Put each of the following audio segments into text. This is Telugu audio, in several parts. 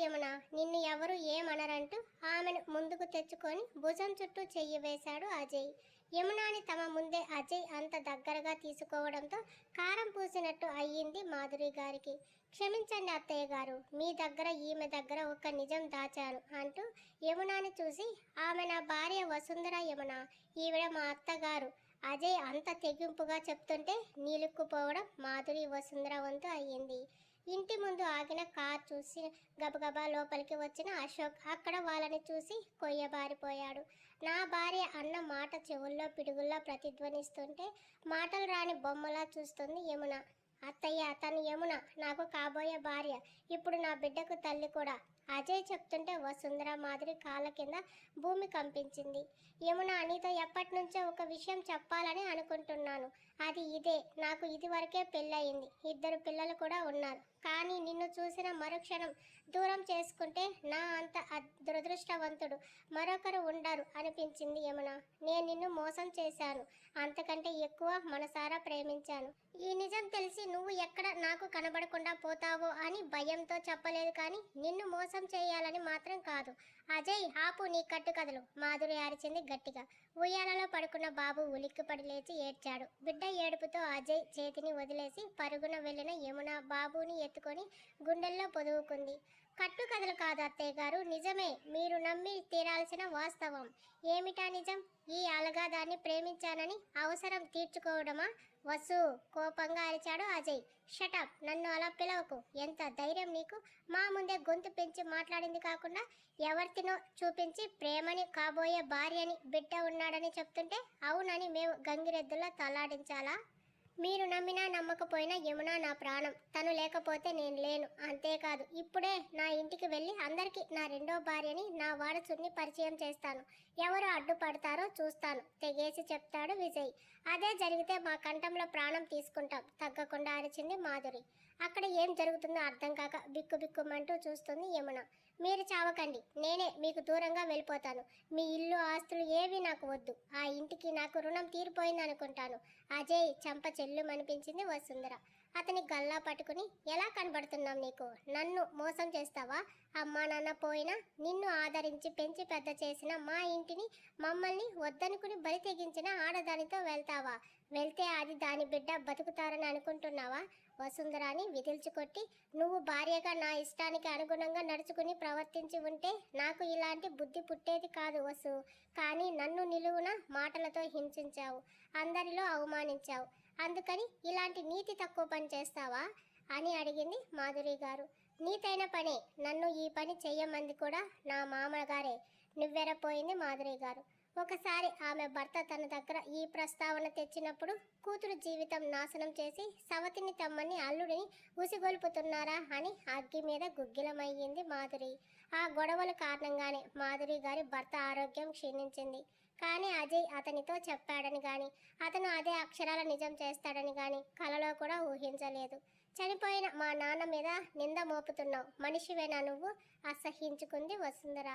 యమున నిన్ను ఎవరు ఏమనరంటూ ఆమెను ముందుకు తెచ్చుకొని భుజం చుట్టూ చెయ్యి వేశాడు అజయ్. యమునాని తమ ముందే అజయ్ అంత దగ్గరగా తీసుకోవడంతో కారం పూసినట్టు అయ్యింది మాధురి గారికి. క్షమించండి అత్తయ్య గారు మీ దగ్గర ఈమె దగ్గర ఒక నిజం దాచాను అంటూ యమునాని చూసి ఆమె నా భార్య వసుంధర యమున ఈవిడ మా అత్తగారు. అజయ్ అంత తెగింపుగా చెప్తుంటే నీలుక్కుపోవడం మాధురి వసుంధర వంతు అయ్యింది. ఇంటి ముందు ఆగిన కార్ చూసి గబగబా లోపలికి వచ్చిన అశోక్ అక్కడ వాళ్ళని చూసి కొయ్యబారిపోయాడు. నా భార్య అన్న మాట చెవుల్లో పిడుగుల్లో ప్రతిధ్వనిస్తుంటే మాటలు రాని బొమ్మలా చూస్తుంది యమున. అత్తయ్య తను యమున నాకు కాబోయే భార్య ఇప్పుడు నా బిడ్డకు తల్లి కూడా. అజయ్ చెప్తుంటే వసుంధర మాదిరి కాళ్ళ కింద భూమి కంపించింది. యమున నీతో ఎప్పటి నుంచో ఒక విషయం చెప్పాలని అనుకుంటున్నాను. అది ఇదే నాకు ఇది వరకే పెళ్ళయింది. ఇద్దరు పిల్లలు కూడా ఉన్నారు. కానీ నిన్ను చూసిన మరుక్షణం దూరం చేసుకుంటే నా అంత దురదృష్టవంతుడు మరొకరు ఉండరు అనిపించింది యమున. నేను నిన్ను మోసం చేశాను. అంతకంటే ఎక్కువ మనసారా ప్రేమించాను. ఈ నిజం తెలిసి నువ్వు ఎక్కడ నాకు కనబడకుండా పోతావో అని భయంతో చెప్పలేదు కానీ నిన్ను మోసం చేయాలని మాత్రం కాదు. అజయ్ ఆపు నీ కట్టుకథలు. మాధురి అరిచింది గట్టిగా. ఉయ్యాలలో పడుకున్న బాబు ఉలిక్కిపడి లేచి ఏడ్చాడు. బిడ్డ ఏడుపుతో అజయ్ చేతిని వదిలేసి పరుగున వెళ్ళిన యమున బాబుని ఎత్తుకొని గుండెల్లో పొదువుకుంది కట్టుకథలు కాదు అత్తయ్య గారు. నిజమే మీరు నమ్మి తీరాల్సిన వాస్తవం. ఏమిటా నిజం? ఈ అలగాదాన్ని ప్రేమించానని అవసరం తీర్చుకోవడమా? వసు కోపంగా అరిచాడు అజయ్. షటప్ నన్ను అలా పిలవకు. ఎంత ధైర్యం నీకు? మా ముందే గొంతు పెంచి మాట్లాడింది కాకుండా ఎవరితినో చూపించి ప్రేమని కాబోయే భార్యని బిడ్డ ఉన్నాడని చెప్తుంటే అవునని మేము గంగిరెద్దులా తలాడించాలా మీరు నమ్మినా నమ్మకపోయినా యమున నా ప్రాణం. తను లేకపోతే నేను లేను. అంతేకాదు ఇప్పుడే నా ఇంటికి వెళ్ళి అందరికీ నా రెండో భార్యని నా వారసుని పరిచయం చేస్తాను. ఎవరు అడ్డుపడతారో చూస్తాను. తెగేసి చెప్తాడు విజయ్. అదే జరిగితే మా కంఠంలో ప్రాణం తీసుకుంటాం. తగ్గకుండా అరిచింది మాధురి. అక్కడ ఏం జరుగుతుందో అర్థం కాక బిక్కు బిక్కుమంటూ చూస్తుంది యమున. మీరు చావకండి నేనే మీకు దూరంగా వెళ్ళిపోతాను. మీ ఇల్లు ఆస్తులు ఏవి నాకు వద్దు. ఆ ఇంటికి నాకు రుణం తీరిపోయింది అనుకుంటాను అజయ్ చంప చెల్లుమనిపించింది వసుంధర. అతని గల్లా పట్టుకుని ఎలా కనబడుతున్నాం నీకు? నన్ను మోసం చేస్తావా? అమ్మా నాన్న పోయినా నిన్ను ఆదరించి పెంచి పెద్ద చేసిన మా ఇంటిని మమ్మల్ని వద్దనుకుని బలి తెగించిన ఆడదానితో వెళ్తావా? వెళ్తే అది దాని బిడ్డ బతుకుతారని అనుకుంటున్నావా? వసుంధరాని విదిల్చుకొట్టి నువ్వు భార్యగా నా ఇష్టానికి అనుగుణంగా నడుచుకుని ప్రవర్తించి ఉంటే నాకు ఇలాంటి బుద్ధి పుట్టేది కాదు వసు. కానీ నన్ను నిలువున మాటలతో హింసించావు అందరిలో అవమానించావు. అందుకని ఇలాంటి నీతి తక్కువ పని చేస్తావా? అని అడిగింది మాధురి గారు. నీతైన పనే. నన్ను ఈ పని చెయ్యమంది కూడా నా మామగారే. నువ్వెరపోయింది మాధురి గారు. ఒకసారి ఆమె భర్త తన దగ్గర ఈ ప్రస్తావన తెచ్చినప్పుడు కూతురు జీవితం నాశనం చేసి సవతిని తమ్మని అల్లుడిని ఉసిగొల్పుతున్నారా అని అగ్గి మీద గుగ్గిలమయ్యింది మాధురి. ఆ గొడవల కారణంగానే మాధురి గారి భర్త ఆరోగ్యం క్షీణించింది. కానీ అజయ్ అతనితో చెప్పాడని గాని అతను అదే అక్షరాల నిజం చేస్తాడని గాని కలలో కూడా ఊహించలేదు. చనిపోయిన మా నాన్న మీద నింద మోపుతున్నావు. మనిషివేనా నువ్వు? అసహించుకుంది వసుంధర.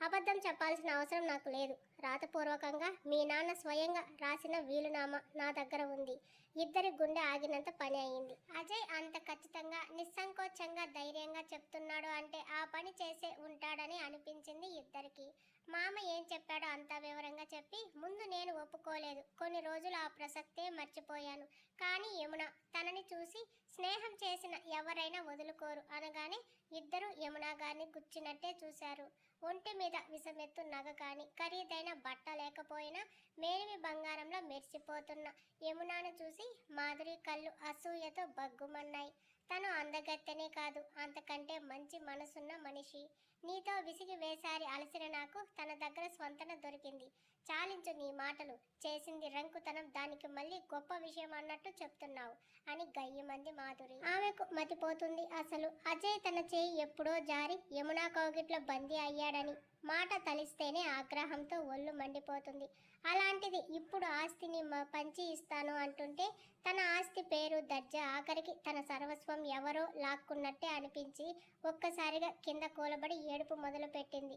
అబద్ధం చెప్పాల్సిన అవసరం నాకు లేదు. రాతపూర్వకంగా మీ నాన్న స్వయంగా రాసిన వీలునామా నా దగ్గర ఉంది. ఇద్దరి గుండె ఆగినంత పని అయింది. అజయ్ అంత ఖచ్చితంగా నిస్సంకోచంగా ధైర్యంగా చెప్తున్నాడు అంటే ఆ పని చేసే ఉంటాడని అనిపించింది ఇద్దరికి. మామ ఏం చెప్పాడో అంత వివరంగా చెప్పి ముందు నేను ఒప్పుకోలేదు. కొన్ని రోజులు ఆ ప్రసక్తే మర్చిపోయాను. కానీ యమున తనని చూసి స్నేహం చేసిన ఎవరైనా వదులుకోరు అనగానే ఇద్దరు యమున గారిని గుచ్చినట్టే చూశారు. ఒంటి మీద విసమెత్తు నగ కాని ఖరీదైన బట్ట లేకపోయినా మేలిమి బంగారంలో మెరిసిపోతున్న యమునాను చూసి మాధురి కళ్ళు అసూయతో బగ్గుమన్నాయి. తను అందగత్తెనే కాదు అంతకంటే మంచి మనసున్న మనిషి. నీతో విసిగి వేసారి అలసిన నాకు తన దగ్గర స్వంతన దొరికింది. చాలించు నీ మాటలు. చేసింది రంకుతనం దానికి మళ్ళీ గొప్ప విషయం అన్నట్టు చెప్తున్నావు అని గయ్యమంది మాధురి. ఆమెకు మతిపోతుంది అసలు. అజయ్ తన చేయి ఎప్పుడో జారి యమునా కౌగిట్లో బందీ అయ్యాడని మాట తలిస్తేనే ఆగ్రహంతో ఒళ్ళు మండిపోతుంది. అలాంటిది ఇప్పుడు ఆస్తిని పంచి ఇస్తాను అంటుంటే తన ఆస్తి పేరు దర్జా ఆఖరికి తన సర్వస్వం ఎవరో లాక్కున్నట్టే అనిపించి ఒక్కసారిగా కింద కూలబడి ఏడుపు మొదలుపెట్టింది.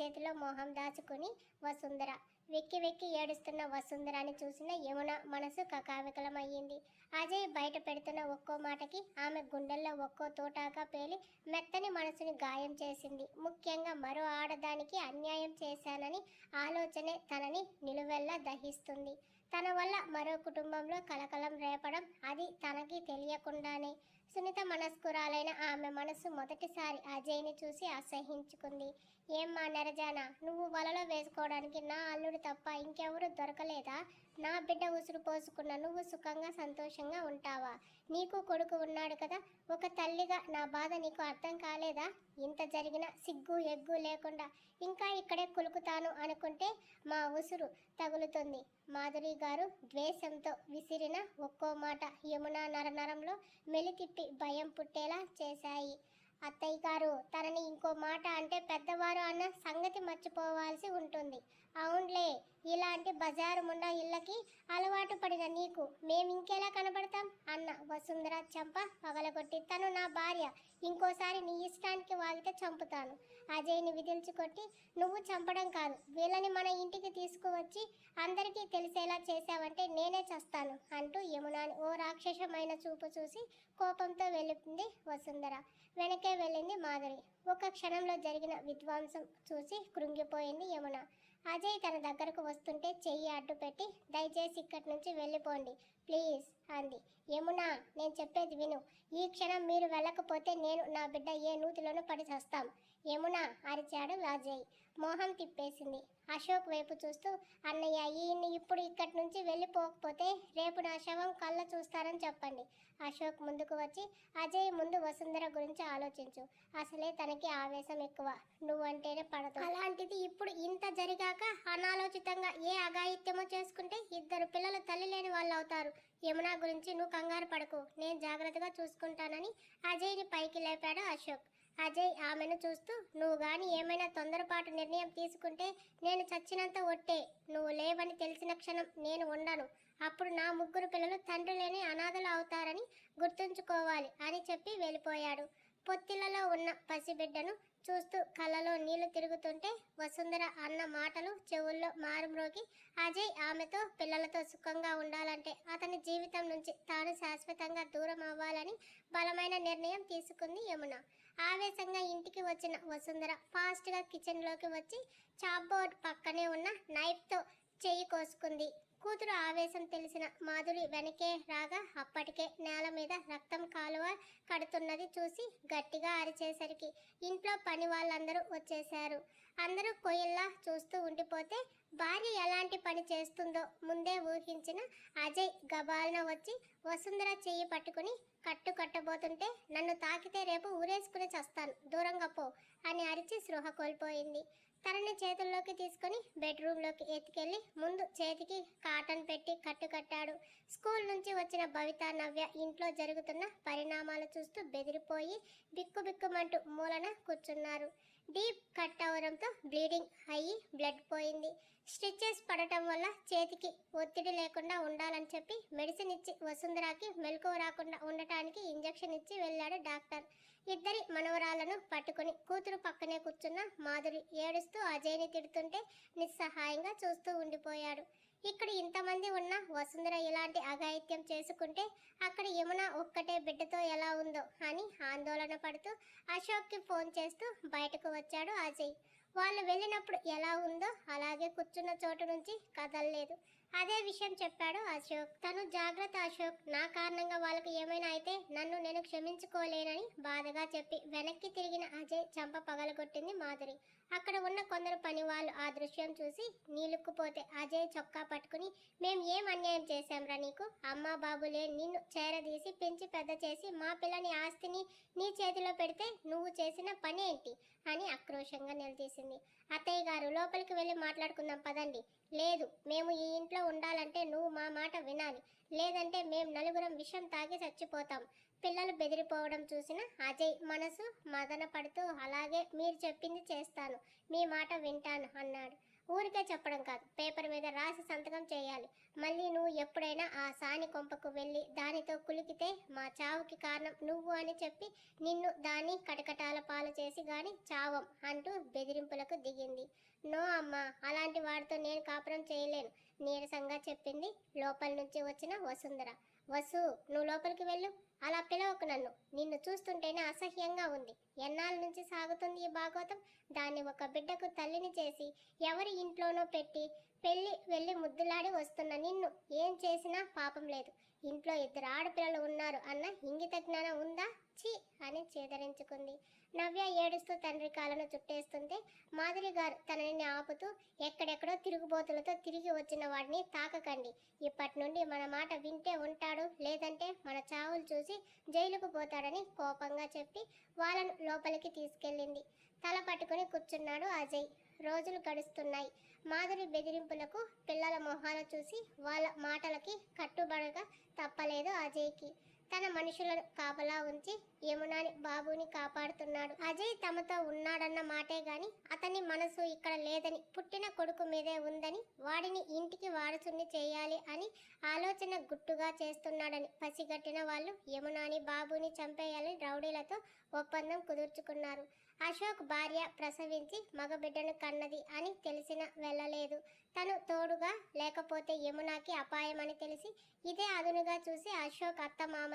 చేతిలో మొహం దాచుకుని వసుంధర. వెక్కి వెక్కి ఏడుస్తున్న వసుంధరాని చూసిన యమున మనసు కకావికలమయ్యింది. అజయ్ బయట పెడుతున్న ఒక్కో మాటకి ఆమె గుండెల్లో ఒక్కో తోటాగా పేలి మెత్తని మనసుని గాయం చేసింది. ముఖ్యంగా మరో ఆడదానికి అన్యాయం చేశానని ఆలోచనే తనని నిలువెల్లా దహిస్తుంది. తన వల్ల మరో కుటుంబంలో కలకలం రేపడం అది తనకి తెలియకుండానే. సునీత మనస్కురాలైన ఆమె మనసు మొదటిసారి అజయ్ని చూసి అసహించుకుంది. ఏమ్మా నెరజానా నువ్వు వలలో వేసుకోవడానికి నా అల్లుడు తప్ప ఇంకెవరు దొరకలేదా? నా బిడ్డ ఉసురు పోసుకున్న నువ్వు సుఖంగా సంతోషంగా ఉంటావా? నీకు కొడుకు ఉన్నాడు కదా ఒక తల్లిగా నా బాధ నీకు అర్థం కాలేదా? ఇంత జరిగిన సిగ్గు ఎగ్గు లేకుండా ఇంకా ఇక్కడే కులుకుతాను అనుకుంటే మా ఉసురు తగులుతుంది. మాధురి గారు ద్వేషంతో విసిరిన ఒక్కో మాట యమున నరనరంలో మెలితిప్పి భయం పుట్టేలా చేశాయి. అత్తయ్య గారు తనని ఇంకో మాట అంటే పెద్దవారు అన్న సంగతి మర్చిపోవాల్సి ఉంటుంది. అవునులే ఇలాంటి బజారు ఉన్న ఇళ్ళకి అలవాటు పడిన నీకు మేము ఇంకెలా కనబడతాం? అన్న వసుంధర చంప పగలగొట్టి తను నా భార్య. ఇంకోసారి నీ ఇష్టానికి వాగితే చంపుతాను. అజయ్ని విధిల్చుకొట్టి నువ్వు చంపడం కాదు వీళ్ళని మన ఇంటికి తీసుకువచ్చి అందరికీ తెలిసేలా చేశావంటే నేనే చస్తాను అంటూ యమునాని ఓ రాక్షసమైన చూపు చూసి కోపంతో వెళ్ళింది వసుంధర. వెనకే వెళ్ళింది మాధురి ఒక క్షణంలో జరిగిన విధ్వంసం చూసి కృంగిపోయింది యమున. అజయ్ తన దగ్గరకు వస్తుంటే చెయ్యి అడ్డు పెట్టి దయచేసి ఇక్కడి నుంచి వెళ్ళిపోండి ప్లీజ్. అంది. యమున నేను చెప్పేది విను. ఈ క్షణం మీరు వెళ్ళకపోతే నేను నా బిడ్డ ఏ నూతిలోనూ పడి చస్తాం. యమున అరిచాడు అజయ్ మోహం తిప్పేసింది. అశోక్ వైపు చూస్తూ అన్నయ్య ఈయన్ని ఇప్పుడు ఇక్కడి నుంచి వెళ్ళిపోకపోతే రేపు నా శవం కళ్ళ చూస్తారని చెప్పండి. అశోక్ ముందుకు వచ్చి అజయ్ ముందు వసుంధర గురించి ఆలోచించు. అసలే తనకి ఆవేశం ఎక్కువ. నువ్వంటేనే పడదు. అలాంటిది ఇప్పుడు ఇంత జరిగాక అనాలోచితంగా ఏ అఘాయిత్యమో చేసుకుంటే ఇద్దరు పిల్లలు తల్లి లేని వాళ్ళు అవుతారు యమున గురించి నువ్వు కంగారు పడకు. నేను జాగ్రత్తగా చూసుకుంటానని అజయ్ని పైకి లేపాడు అశోక్. అజయ్ ఆమెను చూస్తూ నువ్వు గాని ఏమైనా తొందరపాటు నిర్ణయం తీసుకుంటే నేను చచ్చినంత ఒట్టే. నువ్వు లేవని తెలిసిన క్షణం నేను ఉండను. అప్పుడు నా ముగ్గురు పిల్లలు తండ్రి లేని అనాథలు అవుతారని గుర్తుంచుకోవాలి అని చెప్పి వెళ్ళిపోయాడు. పొత్తిలలో ఉన్న పసిబిడ్డను చూస్తూ కళ్ళలో నీళ్ళు తిరుగుతుంటే వసుంధర అన్న మాటలు చెవుల్లో మారుమ్రోగి అజయ్ ఆమెతో పిల్లలతో సుఖంగా ఉండాలంటే అతని జీవితం నుంచి తాను శాశ్వతంగా దూరం అవ్వాలని బలమైన నిర్ణయం తీసుకుంది యమున. ఆవేశంగా ఇంటికి వచ్చిన వసుంధర ఫాస్ట్గా కిచెన్లోకి వచ్చి చాప్బోర్డ్ పక్కనే ఉన్న నైఫ్తో చెయ్యి కోసుకుంది. కూతురు ఆవేశం తెలిసిన మాధురి వెనకే రాగా అప్పటికే నేల మీద రక్తం కాలువ కడుతున్నది చూసి గట్టిగా అరిచేసరికి ఇంట్లో పని వాళ్ళందరూ వచ్చేశారు. అందరూ కొయ్యల్లా చూస్తూ ఉండిపోతే భార్య ఎలాంటి పని చేస్తుందో ముందే ఊహించిన అజయ్ గబాలన వచ్చి వసుంధర చెయ్యి పట్టుకుని కట్టు కట్టబోతుంటే నన్ను తాకితే రేపు ఊరేసుకుని చస్తాను. దూరంగా పో అని అరిచి స్పృహ కోల్పోయింది. తనని చేతుల్లోకి తీసుకొని బెడ్రూమ్లోకి ఎత్తుకెళ్ళి ముందు చేతికి కాటన్ పెట్టి కట్టు కట్టాడు. స్కూల్ నుంచి వచ్చిన భవిత నవ్య ఇంట్లో జరుగుతున్న పరిణామాలు చూస్తూ బెదిరిపోయి బిక్కు బిక్కుమంటూ మూలన కూర్చున్నారు. డీప్ కట్ అవడంతో బ్లీడింగ్ అయ్యి బ్లడ్ పోయింది. స్టిచ్చెస్ పడటం వల్ల చేతికి ఒత్తిడి లేకుండా ఉండాలని చెప్పి మెడిసిన్ ఇచ్చి వసుంధరాకి మెలకువ రాకుండా ఉండటానికి ఇంజెక్షన్ ఇచ్చి వెళ్ళాడు డాక్టర్. ఇద్దరి మనవరాలను పట్టుకుని కూతురు పక్కనే కూర్చున్న మాధురి ఏడుస్తూ అజయ్ని తిడుతుంటే నిస్సహాయంగా చూస్తూ ఉండిపోయాడు. ఇక్కడ ఇంతమంది ఉన్న వసుంధర ఇలాంటి అఘాయిత్యం చేసుకుంటే అక్కడ యమున ఒక్కటే బిడ్డతో ఎలా ఉందో అని ఆందోళన పడుతూ అశోక్కి ఫోన్ చేస్తూ బయటకు వచ్చాడు అజయ్. వాళ్ళు వెళ్ళినప్పుడు ఎలా ఉందో అలాగే కూర్చున్న చోటు నుంచి కదలలేదు. అదే విషయం చెప్పాడు అశోక్. తను జాగ్రత్త అశోక్. నా కారణంగా వాళ్ళకి ఏమైనా అయితే నన్ను నేను క్షమించుకోలేనని బాధగా చెప్పి వెనక్కి తిరిగిన అజయ్ చంప పగలగొట్టింది మాధురి. అక్కడ ఉన్న కొందరు పని వాళ్ళు ఆ దృశ్యం చూసి నీలుక్కుపోతే అజయ్ చొక్కా పట్టుకుని మేము ఏం అన్యాయం చేశాంరా నీకు? అమ్మా బాబులే నిన్ను చేరదీసి పెంచి పెద్ద చేసి మా పిల్లని ఆస్తిని నీ చేతిలో పెడితే నువ్వు చేసిన పని ఏంటి అని ఆక్రోషంగా నిలదీసింది. అత్తయ్య గారు లోపలికి వెళ్ళి మాట్లాడుకుందాం పదండి. లేదు మేము ఈ ఇంట్లో ఉండాలంటే నువ్వు మా మాట వినాలి. లేదంటే మేము నలుగురం విషం తాగి చచ్చిపోతాం. పిల్లలు బెదిరిపోవడం చూసిన అజయ్ మనసు మదన పడుతూ అలాగే మీరు చెప్పింది చేస్తాను మీ మాట వింటాను అన్నాడు. ఊరికే చెప్పడం కాదు. పేపర్ మీద రాసి సంతకం చేయాలి. మళ్ళీ నువ్వు ఎప్పుడైనా ఆ సాని కొంపకు వెళ్ళి దానితో కులికితే మా చావుకి కారణం నువ్వు అని చెప్పి నిన్ను దాన్ని కటకటాల పాలు చేసి గాని చావం అంటూ బెదిరింపులకు దిగింది. నో అమ్మా అలాంటి వాడితో నేను కాపురం చేయలేను. నీరసంగా చెప్పింది లోపల నుంచి వచ్చిన వసుంధర. వసు నువ్వు లోపలికి వెళ్ళు. అలా పిలవకు నన్ను. నిన్ను చూస్తుంటేనే అసహ్యంగా ఉంది. ఎన్నాళ్ళ నుంచి సాగుతుంది ఈ భాగవతం? దాన్ని ఒక బిడ్డకు తల్లిని చేసి ఎవరి ఇంట్లోనో పెట్టి పెళ్ళి వెళ్ళి ముద్దులాడి వస్తున్న నిన్ను. ఏం చేసినా పాపం లేదు. ఇంట్లో ఇద్దరు ఆడపిల్లలు ఉన్నారు అన్న ఇంగిత జ్ఞానం ఉందా? ఛీ! అని చేదరించుకుంది. నవ్య ఏడుస్తూ తండ్రి కాలను చుట్టేస్తుంటే మాధురి గారు తనని ఆపుతూ ఎక్కడెక్కడో తిరుగుబోతులతో తిరిగి వచ్చిన వాడిని తాకకండి. ఇప్పటి నుండి మన మాట వింటే ఉంటాడు లేదంటే మన చావులు చూసి జైలుకు పోతాడని కోపంగా చెప్పి వాళ్ళను లోపలికి తీసుకెళ్ళింది. తల పట్టుకుని కూర్చున్నాడు అజయ్. రోజులు గడుస్తున్నాయి. మాధురి బెదిరింపులకు పిల్లల మొహాలు చూసి వాళ్ళ మాటలకి కట్టుబడగా తప్పలేదు అజయ్కి. తన మనుషులను కాపలా ఉంచి యమునాని బాబుని కాపాడుతున్నాడు. అజయ్ తమతో ఉన్నాడన్న మాటే గాని అతని మనసు ఇక్కడ లేదని పుట్టిన కొడుకు మీదే ఉందని వాడిని ఇంటికి వారసుని చేయాలి అని ఆలోచన గుట్టుగా చేస్తున్నాడని పసిగట్టిన వాళ్ళు యమునాని బాబుని చంపేయాలని రౌడీలతో ఒప్పందం కుదుర్చుకున్నారు. అశోక్ భార్య ప్రసవించి మగబిడ్డను కన్నది అని తెలిసిన వెళ్ళలేదు. తను తోడుగా లేకపోతే యమునాకి అపాయమని తెలిసి ఇదే అదునుగా చూసి అశోక్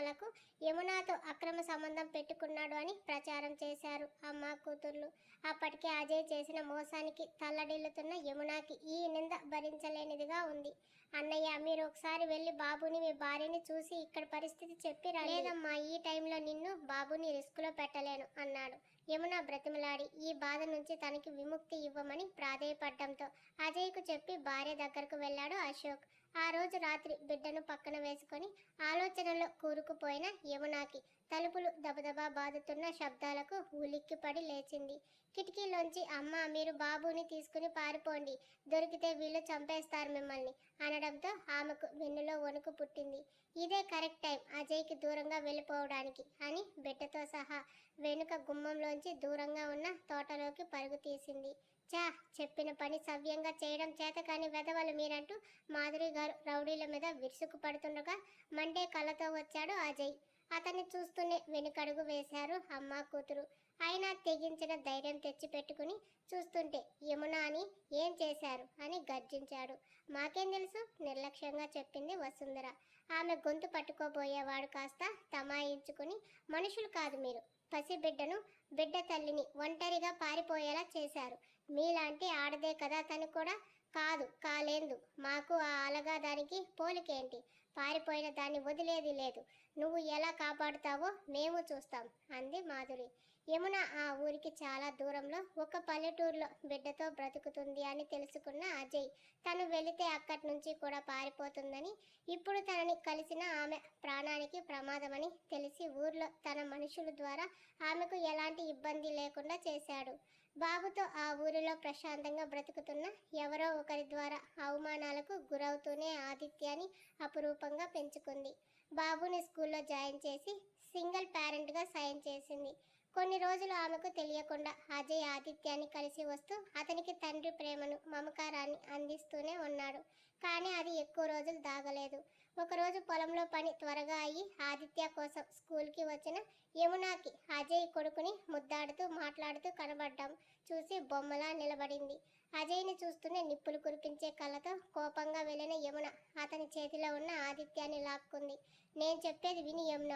వాళ్ళకు యమునాతో అక్రమ సంబంధం పెట్టుకున్నాడు అని ప్రచారం చేశారు అమ్మ కూతుర్లు. అప్పటికే అజయ్ చేసిన మోసానికి తల్లడిల్లుతున్న యమునాకి ఈ నింద భరించలేనిదిగా ఉంది. అన్నయ్య మీరు ఒకసారి వెళ్ళి బాబుని మీ భార్యని చూసి ఇక్కడ పరిస్థితి చెప్పి రా లేదమ్మా ఈ టైంలో నిన్ను బాబుని రిస్కులో పెట్టలేను అన్నాడు. యమున బ్రతిమలాడి ఈ బాధ నుంచి తనకి విముక్తి ఇవ్వమని ప్రాధేయపడ్డంతో అజయ్కు చెప్పి భార్య దగ్గరకు వెళ్ళాడు అశోక్. ఆ రోజు రాత్రి బిడ్డను పక్కన వేసుకొని ఆలోచనలో కూరుకుపోయిన యమునాకి తలుపులు దబదబా బాదుతున్న శబ్దాలకు ఉలిక్కిపడి లేచింది. కిటికీలోంచి అమ్మ మీరు బాబుని తీసుకుని పారిపోండి. దొరికితే వీళ్ళు చంపేస్తారు మిమ్మల్ని అనడంతో ఆమెకు వెన్నులో వణుకు పుట్టింది. ఇదే కరెక్ట్ టైం అజయ్కి దూరంగా వెళ్ళిపోవడానికి అని బిడ్డతో సహా వెనుక గుమ్మంలోంచి దూరంగా ఉన్న తోటలోకి పరుగు తీసింది. చా చెప్పిన పని సవ్యంగా చేయడం చేత కానీ వెధవలు మీరంటూ మాధురి గారు రౌడీల మీద విరుసుకు పడుతుండగా మండే కళ్ళతో వచ్చాడు అజయ్. అతన్ని చూస్తూనే వెనుకడుగు వేశారు అమ్మ కూతురు. అయినా తెగించిన ధైర్యం తెచ్చి పెట్టుకుని చూస్తుంటే యమున అని ఏం చేశారు? అని గర్జించాడు. మాకేం తెలుసు? నిర్లక్ష్యంగా చెప్పింది వసుంధర. ఆమె గొంతు పట్టుకోబోయేవాడు కాస్త తమాయించుకుని మనుషులు కాదు మీరు. పసిబిడ్డను బిడ్డ తల్లిని ఒంటరిగా పారిపోయేలా చేశారు. మీలాంటి ఆడదే కదా తను కూడా? కాదు కాలేదు. మాకు ఆ అలగా దానికి పోలికేంటి? పారిపోయిన దాన్ని వదిలేది లేదు. నువ్వు ఎలా కాపాడుతావో మేము చూస్తాం అంది మాధురి. యమున ఆ ఊరికి చాలా దూరంలో ఒక పల్లెటూరులో బిడ్డతో బ్రతుకుతుంది అని తెలుసుకున్న అజయ్ తను వెళితే అక్కడి నుంచి కూడా పారిపోతుందని ఇప్పుడు తనని కలిసిన ఆమె ప్రాణానికి ప్రమాదమని తెలిసి ఊర్లో తన మనుషుల ద్వారా ఆమెకు ఎలాంటి ఇబ్బంది లేకుండా చేశాడు. బాబుతో ఆ ఊరిలో ప్రశాంతంగా బ్రతుకుతున్న ఎవరో ఒకరి ద్వారా అవమానాలకు గురవుతూనే ఆదిత్యాన్ని అపురూపంగా పెంచుకుంది. బాబుని స్కూల్లో జాయిన్ చేసి సింగిల్ పేరెంట్గా సైన్ చేసింది. కొన్ని రోజులు ఆమెకు తెలియకుండా అజయ్ ఆదిత్యాన్ని కలిసి వస్తూ అతనికి తండ్రి ప్రేమను మమకారాన్ని అందిస్తూనే ఉన్నాడు. కానీ అది ఎక్కువ రోజులు దాగలేదు. ఒకరోజు పొలంలో పని త్వరగా అయ్యి ఆదిత్య కోసం స్కూల్కి వచ్చిన యమునాకి అజయ్ కొడుకుని ముద్దాడుతూ మాట్లాడుతూ కనబడ్డాం. చూసి బొమ్మలా నిలబడింది. అజయ్ని చూస్తూనే నిప్పులు కురిపించే కళ్ళతో కోపంగా వెళ్ళిన యమున అతని చేతిలో ఉన్న ఆదిత్యాన్ని లాక్కుంది. నేను చెప్పేది విని యమున.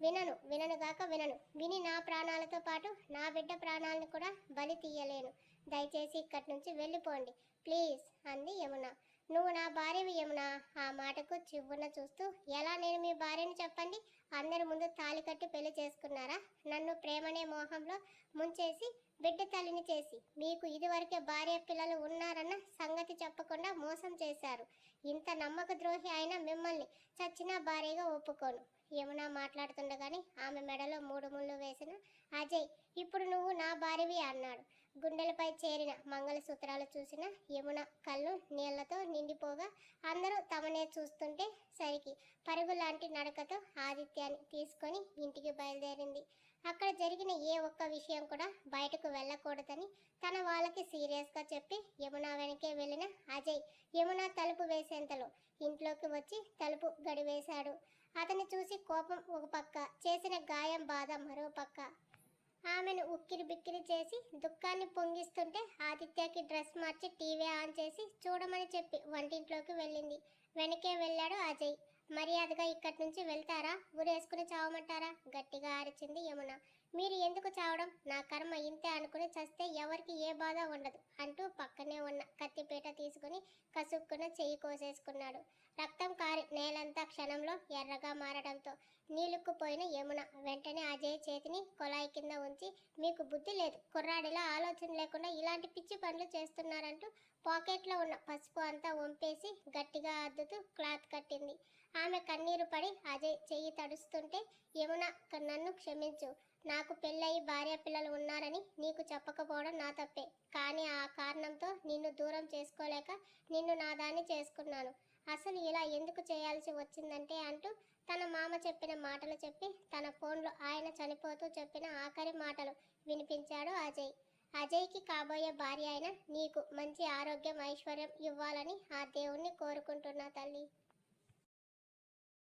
వినను విననుగాక వినను. విని నా ప్రాణాలతో పాటు నా బిడ్డ ప్రాణాలను కూడా బలి తీయలేను. దయచేసి ఇక్కడి నుంచి వెళ్ళిపోండి. ప్లీజ్ అంది యమున. నువ్వు నా భార్యవి యమున ఆ మాటకు చివ్వున చూస్తూ ఎలా నేను మీ భార్యని చెప్పండి? అందరి ముందు తాళి కట్టి పెళ్ళి చేసుకున్నారా? నన్ను ప్రేమనే మోహంలో ముంచేసి బిడ్డ తల్లిని చేసి మీకు ఇదివరకే భార్య పిల్లలు ఉన్నారన్న సంగతి చెప్పకుండా మోసం చేశారు. ఇంత నమ్మక ద్రోహి అయిన మిమ్మల్ని చచ్చిన భార్యగా ఒప్పుకోను. యమున మాట్లాడుతుండగానే ఆమె మెడలో మూడు ముళ్ళు వేసిన అజయ్ ఇప్పుడు నువ్వు నా భార్యవి అన్నాడు. గుండెలపై చేరిన మంగళసూత్రాలు చూసిన యమున కళ్ళు నీళ్ళతో నిండిపోగా అందరూ తమనే చూస్తుంటే సరికి పరుగు లాంటి నడకతో ఆదిత్యాన్ని తీసుకొని ఇంటికి బయలుదేరింది. అక్కడ జరిగిన ఏ ఒక్క విషయం కూడా బయటకు వెళ్ళకూడదని తన వాళ్ళకి సీరియస్గా చెప్పి యమున వెనకే వెళ్ళిన అజయ్ యమున తలుపు వేసేంతలో ఇంట్లోకి వచ్చి తలుపు గడివేశాడు. అతన్ని చూసి కోపం ఒక పక్క చేసిన గాయం బాధ మరో పక్క. ఆమెను ఉక్కిరి బిక్కిరి చేసి దుఃఖాన్ని పొంగిస్తుంటే ఆదిత్యకి డ్రెస్ మార్చి టీవీ ఆన్ చేసి చూడమని చెప్పి వంటింట్లోకి వెళ్ళింది. వెనకే వెళ్ళాడు అజయ్. మర్యాదగా ఇక్కడి నుంచి వెళ్తారా? ఊరేసుకుని చావమంటారా? గట్టిగా అరిచింది యమున. మీరు ఎందుకు చావడం? నా కర్మ ఇంతే అనుకుని చస్తే ఎవరికి ఏ బాధ ఉండదు అంటూ పక్కనే ఉన్న కత్తిపీట తీసుకుని కసుక్కున చెయ్యి కోసేసుకున్నాడు. రక్తం కారి నేలంతా క్షణంలో ఎర్రగా మారడంతో నీలుక్కుపోయిన యమున వెంటనే అజయ్ చేతిని కొలాయి కింద ఉంచి మీకు బుద్ధి లేదు. కుర్రాడిలా ఆలోచన లేకుండా ఇలాంటి పిచ్చి పనులు చేస్తున్నారంటూ పాకెట్లో ఉన్న పసుపు అంతా వంపేసి గట్టిగా అద్దుతూ క్లాత్ కట్టింది. ఆమె కన్నీరు పడి అజయ్ చెయ్యి తడుస్తుంటే యమున నన్ను క్షమించు. నాకు పెళ్ళయి భార్య పిల్లలు ఉన్నారని నీకు చెప్పకపోవడం నా తప్పే. కానీ ఆ కారణంతో నిన్ను దూరం చేసుకోలేక నిన్ను నాదాన్ని చేసుకున్నాను. అసలు ఇలా ఎందుకు చేయాల్సి వచ్చిందంటే అంటూ తన మామ చెప్పిన మాటలు చెప్పి తన ఫోన్లో ఆయన చనిపోతూ చెప్పిన ఆఖరి మాటలు వినిపించాడు అజయ్. అజయ్కి కాబోయే భార్య అయిన నీకు మంచి ఆరోగ్యం ఐశ్వర్యం ఇవ్వాలని ఆ దేవుణ్ణి కోరుకుంటున్నా తల్లి.